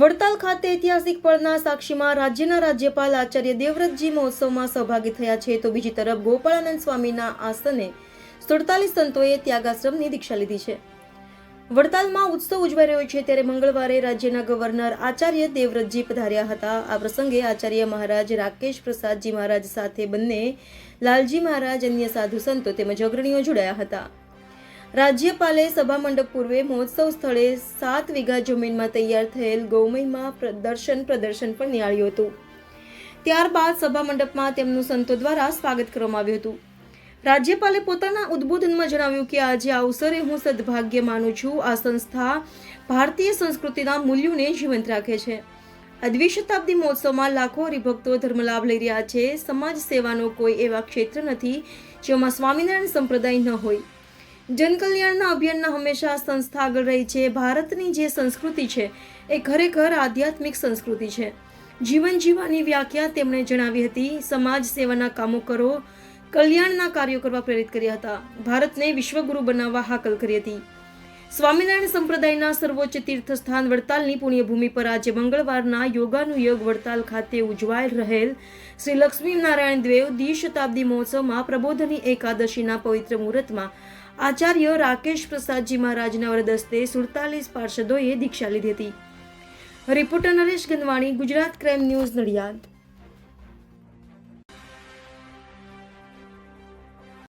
વડતાલ ખાતે ઐતિહાસિક પળના સાક્ષીમાં રાજ્યના રાજ્યપાલ આચાર્ય દેવવ્રતજી મહોત્સવમાં સહભાગી થયા છે. તો બીજી તરફ ગોપાળાનંદ સ્વામીના આસને સુડતાલીસ સંતોએ ત્યાગાશ્રમની દીક્ષા લીધી છે. વડતાલમાં ઉત્સવ ઉજવાઈ રહ્યો છે ત્યારે મંગળવારે રાજ્યના ગવર્નર આચાર્ય દેવવ્રતજી પધાર્યા હતા. આ પ્રસંગે આચાર્ય મહારાજ રાકેશ પ્રસાદજી મહારાજ સાથે બંને લાલજી મહારાજ અન્ય સાધુ સંતો તેમજ અગ્રણીઓ જોડાયા હતા. રાજ્યપાલે સભા મંડપ પૂર્વે મહોત્સવ સ્થળે સાત વીઘા જમીનમાં તૈયાર થયેલ ગૌમયમાં પ્રદર્શન પ્રદર્શન પણ નિહાળ્યું હતું. ત્યારબાદ સભા મંડપમાં તેમનું સંતો દ્વારા સ્વાગત કરવામાં આવ્યું હતું. રાજ્યપાલે પોતાના ઉદ્બોધનમાં જણાવ્યું કે આજે આ અવસરે હું સદભાગ્ય માનું છું. આ સંસ્થા ભારતીય સંસ્કૃતિના મૂલ્યોને જીવંત રાખે છે. આ દ્વિશતાબ્દી મહોત્સવમાં લાખો હરિભક્તો ધર્મલાભ લઈ રહ્યા છે. સમાજ સેવાનો કોઈ એવા ક્ષેત્ર નથી જેમાં સ્વામિનારાયણ સંપ્રદાય ન હોય. જનકલ્યાણના અભિયાનના હંમેશા સંસ્થા આગળ રહી છે. ભારતની જે સંસ્કૃતિ છે એ ખરેખર આધ્યાત્મિક સંસ્કૃતિ છે. જીવન જીવવાની વ્યાખ્યા તેમણે જણાવી હતી. સમાજ સેવાના કામો કરો કલ્યાણના કાર્યો કરવા પ્રેરિત કર્યા હતા. ભારતને વિશ્વગુરુ બનાવવા હાકલ કરી હતી. સ્વામિનારાયણ સંપ્રદાયના સર્વોચ્ચ તીર્થસ્થાન વડતાલની પુણ્યભૂમિ પર આજે મંગળવારના યોગાનુયોગ વડતાલ ખાતે ઉજવાયેલ રહેલ શ્રી લક્ષ્મી નારાયણ દેવ દ્વિશતાબ્દી મહોત્સવમાં પ્રબોધની એકાદશીના પવિત્ર મુહૂર્તમાં આચાર્ય રાકેશ પ્રસાદજી મહારાજના વરદસ્તે સુડતાલીસ પાર્ષદોએ દીક્ષા લીધી હતી. Reporter Naresh Gandwani, Gujarat crime news Nadiad.